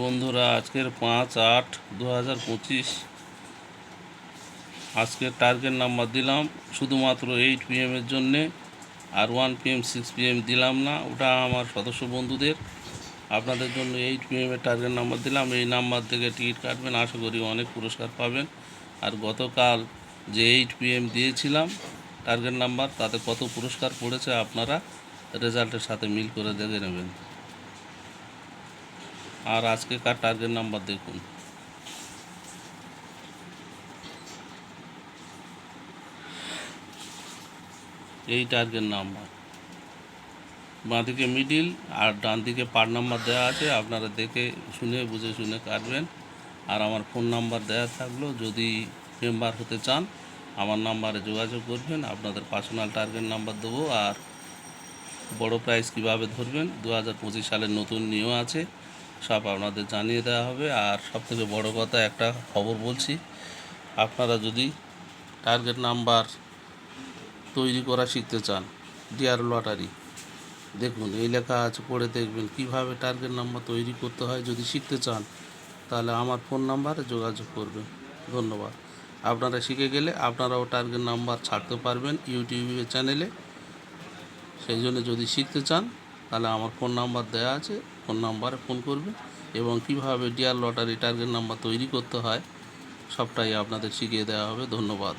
বন্ধুরা, আজকের পাঁচ আট দু হাজার পঁচিশ। আজকের টার্গেট নাম্বার দিলাম, শুধুমাত্র এইট পিএমের জন্যে, আর ওয়ান পিএম সিক্স পিএম দিলাম না, ওটা আমার সদস্য বন্ধুদের। আপনাদের জন্য এইট পিএমের টার্গেট নাম্বার দিলাম, এই নাম্বার থেকে টিকিট কাটবেন, আশা করি অনেক পুরস্কার পাবেন। আর গতকাল যে এইট পিএম দিয়েছিলাম টার্গেট নাম্বার তাতে কত পুরস্কার পড়েছে আপনারা রেজাল্টের সাথে মিল করে দেখে নেবেন। আর আজকে কার টার্গেট নাম্বার দেখুন। এই টার্গেট নাম্বার বাঁদিকে মিডিল আর ডান দিকে পার নাম্বার দেওয়া আছে, আপনারা দেখে শুনে, বুঝে শুনে কাটবেন। আর আমার ফোন নাম্বার দেওয়া থাকল, যদি মেম্বার হতে চান, আমার নাম্বারে যোগাযোগ করবেন, আপনাদের পার্সোনাল টার্গেট নাম্বার দেবো। আর বড় প্রাইজ কীভাবে ধরবেন দু হাজার পঁচিশ সালের নতুন নিয়ম আছে। সব আপনাদের জানিয়ে দেওয়া হবে। আর সব থেকে বড়ো কথা একটা খবর বলছি, আপনারা যদি টার্গেট নাম্বার তৈরি করা শিখতে চান ডিয়ার লটারি দেখুন, এই লেখা আছে, পড়ে দেখবেন। কীভাবে টার্গেট নাম্বার তৈরি করতে হয় যদি শিখতে চান, তাহলে আমার ফোন নাম্বারে যোগাযোগ করবেন। ধন্যবাদ। আপনারা শিখে গেলে আপনারাও টার্গেট নাম্বার ছাড়তে পারবেন ইউটিউবে চ্যানেলে সেই জন্য যদি শিখতে চান তাহলে আমার ফোন নাম্বার দেওয়া আছে ফোন নাম্বারে ফোন করবে এবং কীভাবে ডিয়ার লটারি টার্গেট নাম্বার তৈরি করতে হয়, সবটাই আপনাদের শিখিয়ে দেওয়া হবে। ধন্যবাদ।